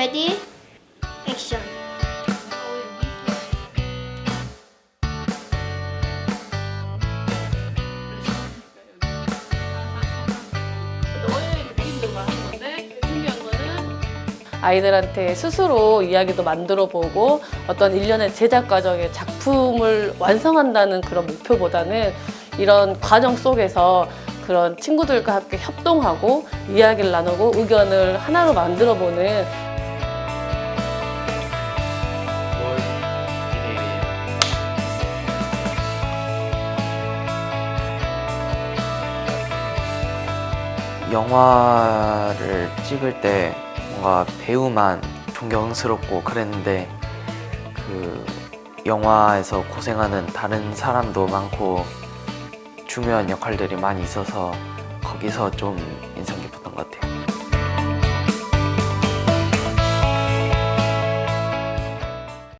레디 액션 아이들한테 스스로 이야기도 만들어 보고 어떤 일련의 제작 과정의 작품을 완성한다는 그런 목표보다는 이런 과정 속에서 그런 친구들과 함께 협동하고 이야기를 나누고 의견을 하나로 만들어 보는 영화를 찍을 때 뭔가 배우만 존경스럽고 그랬는데 그 영화에서 고생하는 다른 사람도 많고 중요한 역할들이 많이 있어서 거기서 좀 인상 깊었어요.